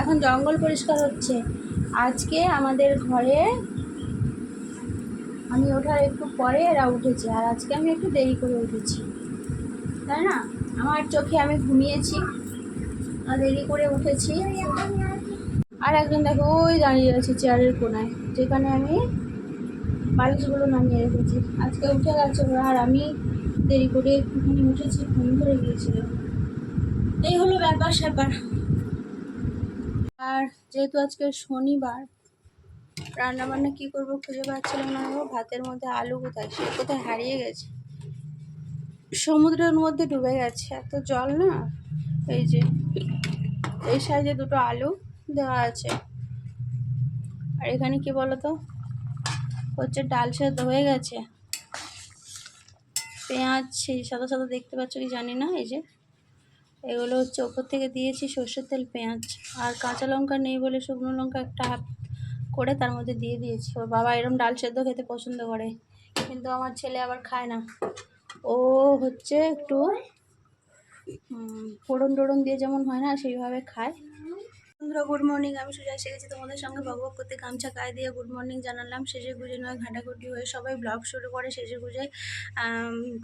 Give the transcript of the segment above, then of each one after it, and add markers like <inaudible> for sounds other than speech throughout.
এখন জঙ্গল পরিষ্কার হচ্ছে। আজকে আমাদের ঘরে আমি ওঠার একটু পরে এরা উঠেছে, আর আজকে আমি একটু দেরি করে উঠেছি। তাই না? আমার চোখে আমি ঘুমিয়েছি, আর দেরি করে উঠেছি। আর একজন দেখো, ওই দাঁড়িয়ে আছে চেয়ারের কোনায়, যেখানে আমি বালিশগুলো নামিয়ে রেখেছি। আজকে উঠে গেছে ওরা, আর আমি দেরি করে একটুখানি উঠেছি, ঘুম ধরে গিয়েছিল। এই হলো ব্যাপার স্যাপার। আর যেহেতু আজকে শনিবার রান্না বান্না কী করব খুঁজে পাচ্ছিলাম না। ভাতের মধ্যে আলু কোথায়? সে কোথায় হারিয়ে গেছে? সমুদ্রের মধ্যে ডুবে গেছে। এত জল না? এই যে, এই সাইজে দুটো আলু দেওয়া আছে। আর এখানে কি বলতো? হচ্ছে ডাল সেদ্ধ হয়ে গেছে। পেঁয়াজ, সেই সাদা সাদা দেখতে পাচ্ছ কি জানি না? এই যে এগুলো হচ্ছে ওপর থেকে দিয়েছি সর্ষের তেল, পেঁয়াজ আর কাঁচা লঙ্কা নেই বলে শুকনো লঙ্কা একটা হাফ করে তার মধ্যে দিয়ে দিয়েছি। ওর বাবা এরম ডাল সেদ্ধ খেতে পছন্দ করে, কিন্তু আমার ছেলে আবার খায় না। ও হচ্ছে একটু ফোড়ন টোড়ন দিয়ে যেমন হয় না, সেইভাবে খায়। বন্ধুরা গুড মর্নিং, আমি সুজা এসে গেছি তোমাদের সঙ্গে বক বক করতে। গামছা গায়ে দিয়ে গুড মর্নিং জানালাম। সেজে গুজে নয়, ঘাটাঘুটি হয়ে সবাই ব্লগ শুরু করে সেজে গুজে।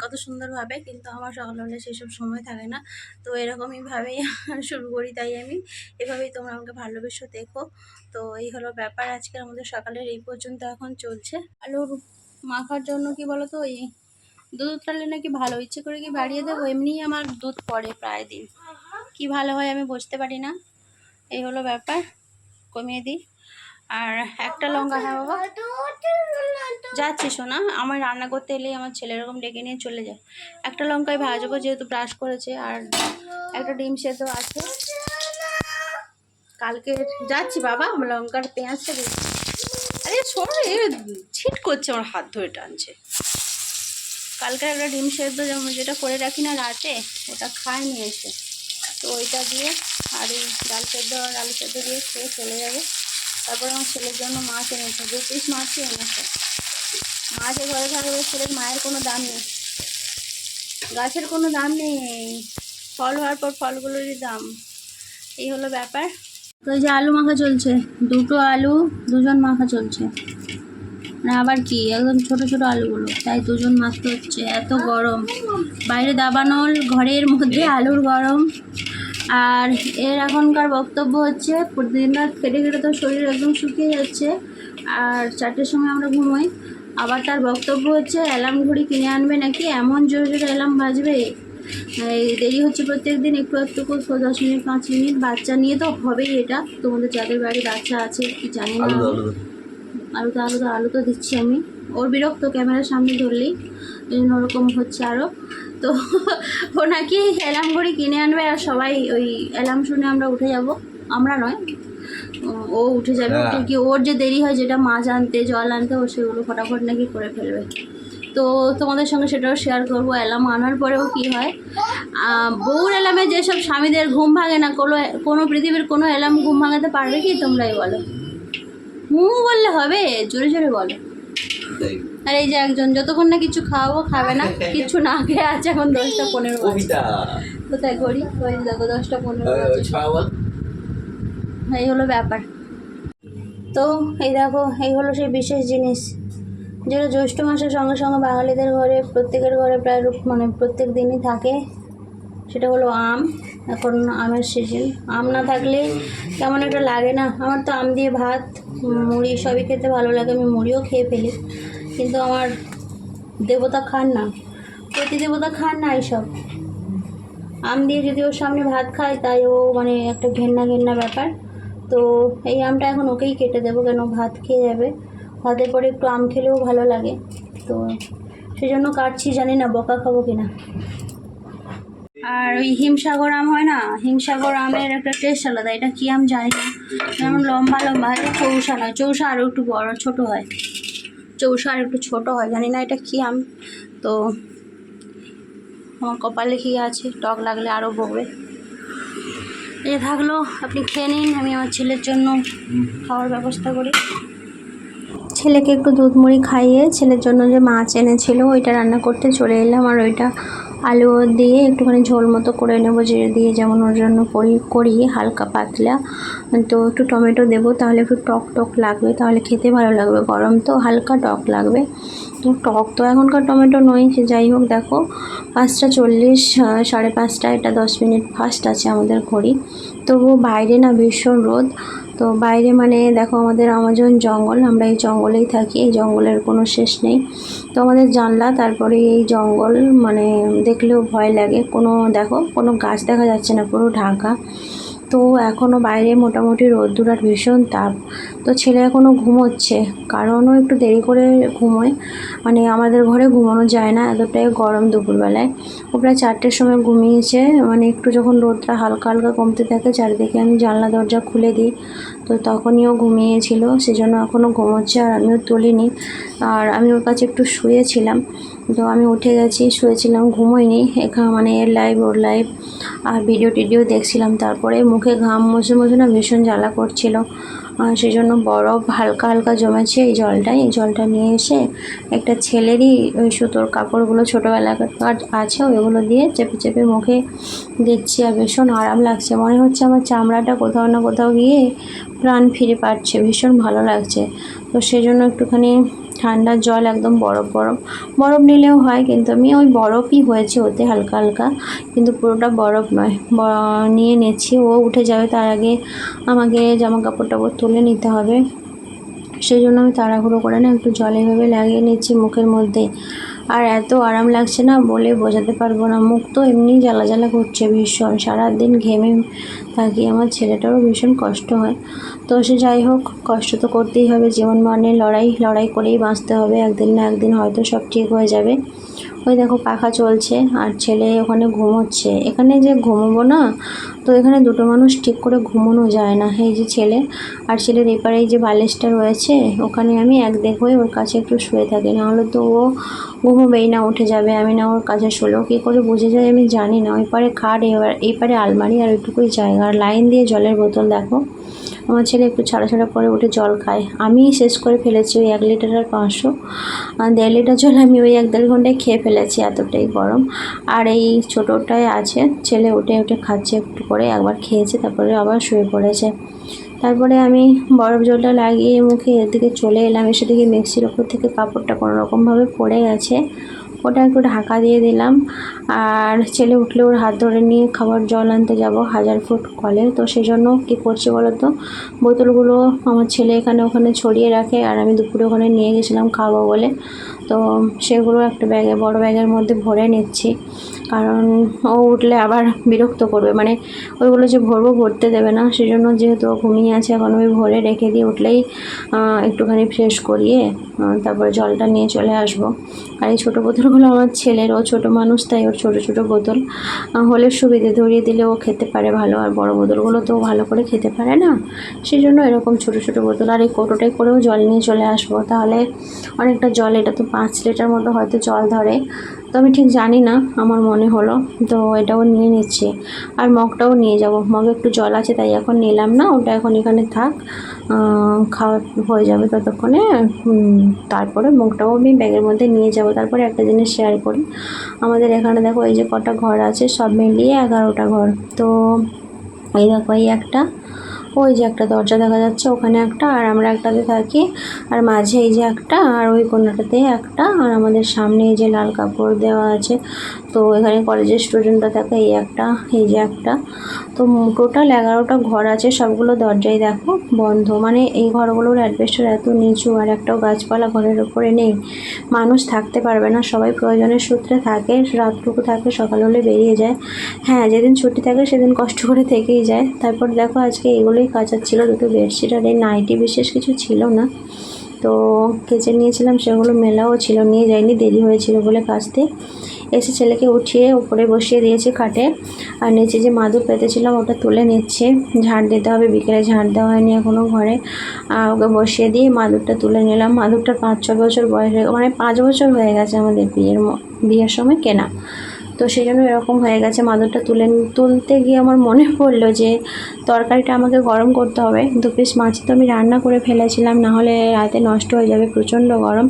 কত সুন্দরভাবে কিন্তু আমার সকাল হলে সেসব সময় থাকে না। তো এরকমইভাবেই শুরু করি তাই আমি। এভাবেই তোমরা আমাকে ভালোবেসো, দেখো। তো এই হলো ব্যাপার আজকের আমাদের সকালের এই পর্যন্ত এখন চলছে। আলুর মাখার জন্য কি বলো তো এই দুধ উতরালে নাকি ভালো, ইচ্ছে করে কি বাড়িয়ে দেবো? এমনিই আমার দুধ পড়ে প্রায় দিন। কি ভালো হয় আমি বুঝতে পারি না। এই হলো ব্যাপার, কমিয়ে দিই। আর একটা লঙ্কা হ্যাঁ বাবা। যাচ্ছি শোনা আমার রান্না করতে এলেই আমার ছেলে এরকম ডেকে নিয়ে চলে যায়। একটা লঙ্কায় ভাজবো যেহেতু ব্রাশ করেছে, আর একটা ডিম সেদ্ধ আছে। কালকে যাচ্ছি বাবা লঙ্কার পেঁয়াজটা আরে শোনো এ ছিট করছে আমার হাত ধরে টানছে। কালকে একটা ডিম সেদ্ধ যেমন যেটা করে রাখি না রাতে, ওটা খায় নিয়ে এসে। তো ওইটা দিয়ে আর এই ডাল সেদ্ধ আর আলু সেদ্ধ দিয়ে খেয়ে চলে যাবে। তারপরে আমার ছেলের জন্য মাছ এনেছে দু পিস মাছই এনেছে। মাছ ঘরে থাকলে ছেলের মায়ের কোনো দাম নেই। গাছের কোনো দাম নেই। ফল হওয়ার পর ফলগুলোরই দাম। এই হলো ব্যাপার। তো যে আলু মাখা চলছে। দুটো আলু, দুজন মাখা চলছে। না আবার কি? একদম ছোট ছোট আলুগুলো। তাই দুজন মাখতে হচ্ছে। এত গরম। বাইরে দাবানল, ঘরের মধ্যে আলুর গরম। আর এর এখনকার বক্তব্য হচ্ছে প্রতিদিন রাত খেটে খেটে তো শরীর একদম শুকিয়ে যাচ্ছে আর চারটের সময় আমরা ঘুমোই। আবার তার বক্তব্য হচ্ছে অ্যালার্ম ঘড়ি কিনে আনবে নাকি? এমন জোরে জোরে অ্যালার্ম বাজবে। এই দেরি হচ্ছে প্রত্যেক দিন একটু একটু করে দশ মিনিট পাঁচ মিনিট। বাচ্চা নিয়ে তো হবেই এটা। তোমাদের যাদের বাড়ি বাচ্চা আছে কি জানি না। আলু তো আলু তো আলু তো দিচ্ছি আমি। ওর বিরক্ত ক্যামেরার সামনে ধরলেই। ওরকম হচ্ছে আরও তো <laughs> ও নাকি অ্যালার্ম ঘড়ি কিনে আনবে আর সবাই ওই অ্যালার্ম শুনে আমরা উঠে যাব। আমরা নয়। ও- উঠে যাবে হ্যাঁ। উঠে কি ওর যে দেরি হয় যেটা মাছ আনতে জল আনতে ও সেগুলো ফটাফট নাকি করে ফেলবে। তো তোমাদের সঙ্গে সেটাও শেয়ার করব। অ্যালার্ম আনার পরেও কি হয় বউর অ্যালার্মে যেসব স্বামীদের ঘুম ভাঙে না কোনো কোনো পৃথিবীর কোনো অ্যালার্ম ঘুম ভাঙাতে পারবে কি তোমরাই বলো? হু বললে হবে জোরে জোরে বলো। আর এই যে একজন যতক্ষণ না কিছু খাওয়াবো খাবে না। <laughs> কিছু না খেয়ে আছে এখন দশটা পনেরো কোথায় ঘড়ি? ওই দেখো দশটা পনেরো এই হলো ব্যাপার। তো এই দেখো এই হলো সেই বিশেষ জিনিস। যেটা জ্যৈষ্ঠ মাসের সঙ্গে সঙ্গে বাঙালিদের ঘরে প্রত্যেকের ঘরে প্রায় মানে প্রত্যেক দিনই থাকে। সেটা হলো আম। এখন আমের সিজন আম না থাকলে কেমন একটা লাগে না। আমার তো আম দিয়ে ভাত মুড়ি সবই খেতে ভালো লাগে। আমি মুড়িও খেয়ে ফেলি। কিন্তু আমার দেবতা খান না। প্রতি দেবতা খান না এইসব। আম দিয়ে যদি ওর সামনে ভাত খায়, তাই ও মানে একটা ঘেন্না ঘেন্না ব্যাপার। তো এই আমটা এখন ওকেই কেটে দেবো, কেন ভাত খেয়ে যাবে। ভাতের পরে একটু আম খেলেও ভালো লাগে। তো সেই জন্য কাটছি, জানি না বকা খাব কিনা। আর ওই হিমসাগর আম হয় না? হিমসাগর আমের একটা টেস্ট আলাদা, এটা কী আম জানি না। যেমন লম্বা লম্বা চৌষা নয় চৌষা আরও একটু বড়, ছোট হয়। চৌষা আর একটু ছোট হয়, জানি না এটা কি আম। তো আমার কপালে কি আছে? টক লাগলে আরও বকবে। এ থাকল, আপনি খেয়ে নিন, আমি আমার ছেলের জন্য খাওয়ার ব্যবস্থা করি। ছেলেকে একটু দুধ মুড়ি খাইয়ে, ছেলের জন্য যে মাছ এনেছিল, ওইটা রান্না করতে চলে এলাম, আর ওইটা আলু দিয়ে একটুখানি ঝোল মতো করে নেব, জিরে দিয়ে যেমন ওর জন্য করি করি, হালকা পাতলা। তো একটু টমেটো দেবো, তাহলে একটু টক টক লাগবে, তাহলে খেতে ভালো লাগবে। গরম তো, হালকা টক লাগবে। তো টক তো এখনকার টমেটো নয়, সে যাই হোক দেখো। পাঁচটা চল্লিশ সাড়ে পাঁচটা, এটা দশ মিনিট ফাস্ট আছে আমাদের ঘড়ি। তবুও বাইরে না, ভীষণ রোদ। তো বাইরে মানে দেখো আমাদের আমাজন জঙ্গল, আমরা এই জঙ্গলেই থাকি, এই জঙ্গলের কোনো শেষ নেই। তো আমাদের জানলা, তারপরে এই জঙ্গল মানে দেখলেও ভয় লাগে। কোনো দেখো, কোনো গাছ দেখা যাচ্ছে না, পুরো ঢাকা। তো এখনও বাইরে মোটামুটি রোদ্দুর আর ভীষণ তাপ। তো ছেলে এখনও ঘুমোচ্ছে। কারণও একটু দেরি করে ঘুমোয়। মানে আমাদের ঘরে ঘুমানো যায় না, এতটাই গরম দুপুরবেলায়। ও প্রায় চারটের সময় ঘুমিয়েছে। মানে একটু যখন রোদটা হালকা হালকা কমতে থাকে, চারিদিকে আমি জানলা দরজা খুলে দিই। তো তখনই ও ঘুমিয়েছিল, সেজন্য এখনও ঘুমোচ্ছে আর আমিও তুলিনি। আর আমি ওর কাছে একটু শুয়েছিলাম, তো আমি উঠে গেছি, শুয়েছিলাম, ঘুমোইনি। এখানে মানে এর লাইভ ওর লাইভ আর ভিডিও টিডিও দেখছিলাম, তারপরে মুখে ঘাম মুছে মুছে না ভীষণ জ্বালা করছিল। সেই জন্য বরফ হালকা হালকা জমেছে এই জলটাই এই জলটা নিয়ে এসে একটা ছেলেরই ওই সুতোর কাপড়গুলো ছোটোবেলাকার আছে ওইগুলো দিয়ে চেপে চেপে মুখে দিচ্ছি আর ভীষণ আরাম লাগছে। মনে হচ্ছে আমার চামড়াটা কোথাও না কোথাও গিয়ে প্রাণ ফিরে পাচ্ছে, ভীষণ ভালো লাগছে। তো সেই জন্য একটুখানি ঠান্ডার জল একদম বরফ বরফ। বরফ নিলেও হয়, কিন্তু আমি ওই বরফই হয়েছে ওতে হালকা হালকা। কিন্তু পুরোটা বরফ নয়। নিয়ে নেছি ও উঠে যাবে তার আগে আমাকে জামা কাপড় টাপড় তুলে নিতে হবে। সেই জন্য আমি তাড়াহুড়ো করে না, একটু জল এভাবে লাগিয়ে নিচ্ছি মুখের মধ্যে। আর এত আরাম লাগছে না বলে বোঝাতে পারব না। মুখ তো এমনি জ্বালা জ্বালা করছে ভীষণ। সারাদিন ঘেমে থাকি। আমার ছেলেটারও ভীষণ কষ্ট হয়। তো সে যাই হোক, কষ্ট তো করতেই হবে। জীবন মানে লড়াই লড়াই করেই বাঁচতে হবে। একদিন না একদিন হয়তো সব ঠিক হয়ে যাবে। ওই দেখো, পাখা চলছে আর ছেলে ওখানে ঘুমোচ্ছে। এখানে যে ঘুমোবো না, তো এখানে দুটো মানুষ ঠিক করে ঘুমোনো যায় না। এই যে ছেলে আর ছেলের এপারে এই যে বালিশটা রয়েছে, ওখানে আমি এক দেখ হয়ে ওর কাছে একটু শুয়ে থাকি। নাহলে তো ও ঘুমোবেই না উঠে যাবে, আমি না ওর কাছে শুলেও কী করে বুঝে যায় আমি জানি না। ওই পারে খাট, এবার এই পারে আলমারি আর ওইটুকুই জায়গা। আর লাইন দিয়ে জলের বোতল দেখো। আমার ছেলে একটু ছাড়া ছাড়া করে উঠে জল খায়। আমি শেষ করে ফেলেছি ওই এক লিটার আর পাঁচশো। দেড় লিটার জল আমি ওই এক দেড় ঘন্টায় খেয়ে ফেলেছি, এতটাই গরম। আর এই ছোটোটায় আছে, ছেলে উঠে উঠে খাচ্ছে একটু করে একবার খেয়েছে, তারপরে আবার শুয়ে পড়েছে। তারপরে আমি বরফ জলটা লাগিয়ে মুখে এদিকে চলে এলাম। এসে দেখি মিক্সির ওপর থেকে কাপড়টা কোনো রকমভাবে পড়ে গেছে। ওটা একটু ঢাকা দিয়ে দিলাম। আর ছেলে উঠলে ওর হাত ধরে নিয়ে খাবার জল আনতে যাব হাজার ফুট কলে। তো সেই জন্য কী করছি বলো তো? বোতলগুলো আমার ছেলে এখানে ওখানে ছড়িয়ে রাখে। আর আমি দুপুরে ওখানে নিয়ে গেছিলাম খাব বলে। তো সেগুলো একটা ব্যাগে, বড় ব্যাগের মধ্যে ভরে নিচ্ছি। কারণ ও উঠলে আবার বিরক্ত করবে। মানে ওইগুলো যে ভরবো, ভরতে দেবে না। সেই জন্য যেহেতু ঘুমিয়ে আছে, এখন আমি ভরে রেখে দিয়ে উঠলেই একটুখানি ফ্রেশ করিয়ে তারপরে জলটা নিয়ে চলে আসব। আর এই ছোটো বোতলগুলো আমার ছেলের, ও ছোটো মানুষ, তাই ওর ছোটো ছোটো বোতল। হলে সুবিধে ধরিয়ে দিলে ও খেতে পারে ভালো, আর বড় বোতলগুলো তো ভালো করে খেতে পারে না। সেই জন্য এরকম ছোটো ছোটো বোতল, আর এই কোটোটাই করেও জল নিয়ে চলে আসব। তাহলে অনেকটা জল, এটা তো পাঁচ লিটার মতো হয়তো জল ধরে। তো আমি ঠিক জানি না, আমার মনে হলো। তো এটাও নিয়ে নিচ্ছি। আর মগটাও নিয়ে যাব। মগে একটু জল আছে, তাই এখন নিলাম না, ওটা এখন এখানে থাক। খাওয়া হয়ে যাবে ততক্ষণে। তারপরে মগটাও আমি ব্যাগের মধ্যে নিয়ে যাব। তারপরে একটা জিনিস শেয়ার করি। আমাদের এখানে দেখো, এই যে কটা ঘর আছে, সব মিলিয়ে এগারোটা ঘর। তো এই দেখো, এই একটা ওই যে একটা দরজা দেখা যাচ্ছে, ওখানে একটা, আর আমরা একটাতে থাকি। আর মাঝে এই যে একটা, আর ওই কোনাটাতে একটা, আর আমাদের সামনে এই যে লাল কাপড় দেওয়া আছে। তো এখানে কলেজের স্টুডেন্টরা থাকে এই একটা, এই যে একটা। তো টোটাল এগারোটা ঘর আছে, সবগুলো দরজাই দেখো বন্ধ। মানে এই ঘরগুলোর অ্যাডভেস্টার এত নিচু আর একটাও গাছপালা ঘরের ওপরে নেই। মানুষ থাকতে পারবে না, সবাই প্রয়োজনের সূত্রে থাকে, রাতটুকু থাকে, সকাল হলে বেরিয়ে যায়। হ্যাঁ যেদিন ছুটি থাকে সেদিন কষ্ট করে থেকেই যায়। তারপর দেখো আজকে এগুলোই কাচার ছিল দুটো বেডশিট আর এই নাইটি বিশেষ কিছু ছিল না। তো কেচে নিয়েছিলাম, সেগুলো মেলাও ছিল, নিয়ে যাইনি, দেরি হয়েছিল বলে কাচতে। এসে ছেলেকে উঠিয়ে উপরে বসিয়ে দিয়েছে খাটে। আর নিচে যে মাদুর পেতেছিলাম, ওটা তুলে নিচ্ছে। ঝাড় দিতে হবে, বিকেলে ঝাড় দেওয়া হয়নি এখনও ঘরে। ওকে বসিয়ে দিয়ে মাদুরটা তুলে নিলাম। মাদুরটা পাঁচ ছ বছর বয়স হয়ে মানে পাঁচ বছর হয়ে গেছে আমাদের বিয়ের বিয়ের সময় কেনা। তো সেই জন্য এরকম হয়ে গেছে। মাদুরটা তুলে তুলতে গিয়ে আমার মনে <laughs> পড়ল যে তরকারিটা আমাকে গরম করতে হবে। দু পিস মাছ তো আমি রান্না করে ফেলেছিলাম, না হলে রাতে নষ্ট হয়ে যাবে, প্রচণ্ড গরম।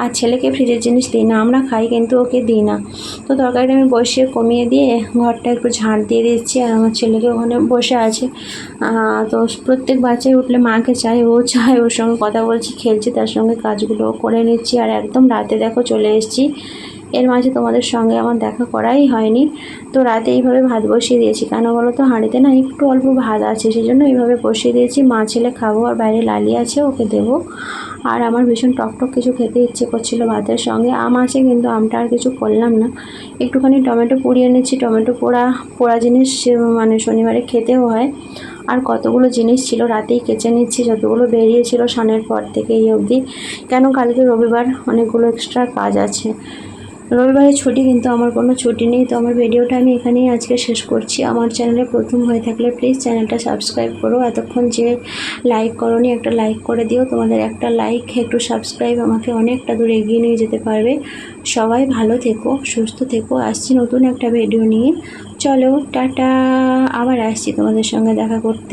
আর ছেলেকে ফ্রিজের জিনিস দিই না, আমরা খাই কিন্তু ওকে দিই না। তো তরকারিটা আমি বসিয়ে কমিয়ে দিয়ে ঘরটা একটু ঝাঁট দিয়ে দিচ্ছি আর আমার ছেলেকে ওখানে বসে আছে। তো প্রত্যেক বাচ্চাই উঠলে মাকে চাই ও চায়, ওর সঙ্গে কথা বলছি, খেলছি, তার সঙ্গে কাজগুলো করে নিচ্ছি। আর একদম রাতে দেখো চলে এসেছি। এর মাঝে তোমাদের সঙ্গে আমার দেখা করাই হয়নি। তো রাতে এইভাবে ভাত বসিয়ে দিয়েছি। কেন বলো তো? হাঁড়িতে না একটু অল্প ভাত আছে সেই জন্য এইভাবে বসিয়ে দিয়েছি। মা, ছেলে খাব আর বাইরে লালি আছে, ওকে দেবো। আর আমার ভীষণ টকটক কিছু খেতে ইচ্ছে করছিল ভাতের সঙ্গে। আম আছে কিন্তু আমটা আর কিছু করলাম না। একটুখানি টমেটো পুড়িয়ে নিচ্ছি টমেটো পোড়া পোড়া জিনিস মানে শনিবারে খেতেও হয়। আর কতগুলো জিনিস ছিল রাতেই কেচে নিচ্ছি। যতগুলো বেরিয়েছিল সানের পর থেকে এই অবধি। কেন কালকে রবিবার? অনেকগুলো এক্সট্রা কাজ আছে। রবিবারে ছুটি কিন্তু আমার কোনো ছুটি নেই, তো আমার ভিডিওটা আমি এখানেই আজকে শেষ করছি। আমার চ্যানেলে প্রথম হয়ে থাকলে প্লিজ চ্যানেলটা সাবস্ক্রাইব করো। এতক্ষণ যে লাইক করনি একটা লাইক করে দিও। তোমাদের একটা লাইক একটু সাবস্ক্রাইব আমাকে অনেকটা দূর এগিয়ে নিয়ে যেতে পারবে। সবাই ভালো থেকো, সুস্থ থেকো। আসছি নতুন একটা ভিডিও নিয়ে। চলো, টাটা। আবার আসছি তোমাদের সঙ্গে দেখা করতে।